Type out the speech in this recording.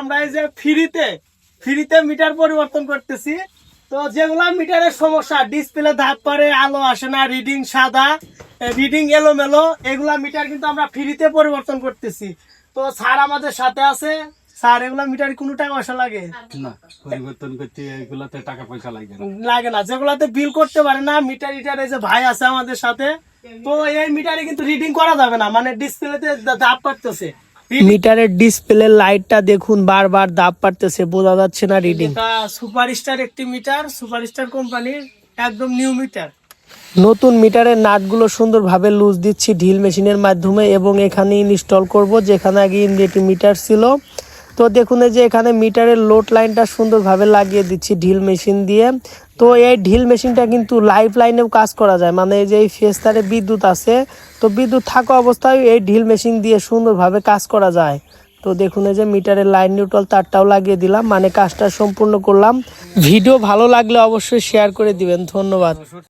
আমরা এই যে ফ্রিতে ফ্রিতে মিটার পরিবর্তন করতেছি। তো যেগুলা মিটারের সমস্যা ডিসপ্লে ধাপ পারে আলো আসে না রিডিং সাদা রিডিং এলোমেলো এগুলা মিটার কিন্তু আমরা ফ্রিতে পরিবর্তন করতেছি। তো স্যার আমাদের সাথে আছে। স্যার এগুলা মিটার কোনো টাকা পয়সা লাগে? না পরিবর্তন করতে এগুলাতে টাকা পয়সা লাগে না। লাগে না যেগুলাতে বিল করতে পারে না মিটার ইটার এই যে ভাই আছে আমাদের সাথে। তো এই মিটারে কিন্তু রিডিং করা যাবে না মানে ডিসপ্লেতে দাব পারতেছে মিটারের ডিসপ্লে লাইটটা দেখুন বারবার দাপ পারতেছে বোঝা যাচ্ছে না রিডিং সুপারস্টার একটি মিটার সুপারস্টার কোম্পানির একদম নিউ মিটার নতুন মিটারের নাটগুলো সুন্দরভাবে লুজ দিচ্ছি ঢিল মেশিনের মাধ্যমে এবং এখানে ইনস্টল করব যেখানে আগে ইন্ডিয়াটি মিটার ছিল। তো দেখুন এই যে এখানে মিটারের লোড লাইনটা সুন্দরভাবে লাগিয়ে দিচ্ছি ঢিল মেশিন দিয়ে। তো এই ঢিল মেশিনটা কিন্তু লাইফ লাইনেও কাজ করা যায়। মানে এই যে এই ফেস্তারে বিদ্যুৎ আছে তো বিদ্যুৎ থাকা অবস্থায় এই ঢিল মেশিন দিয়ে সুন্দরভাবে কাজ করা যায়। তো দেখুন এই যে মিটারের লাইন নিউট্রাল তারটাও লাগিয়ে দিলাম মানে কাজটা সম্পূর্ণ করলাম। ভিডিও ভালো লাগলে অবশ্যই শেয়ার করে দিবেন। ধন্যবাদ।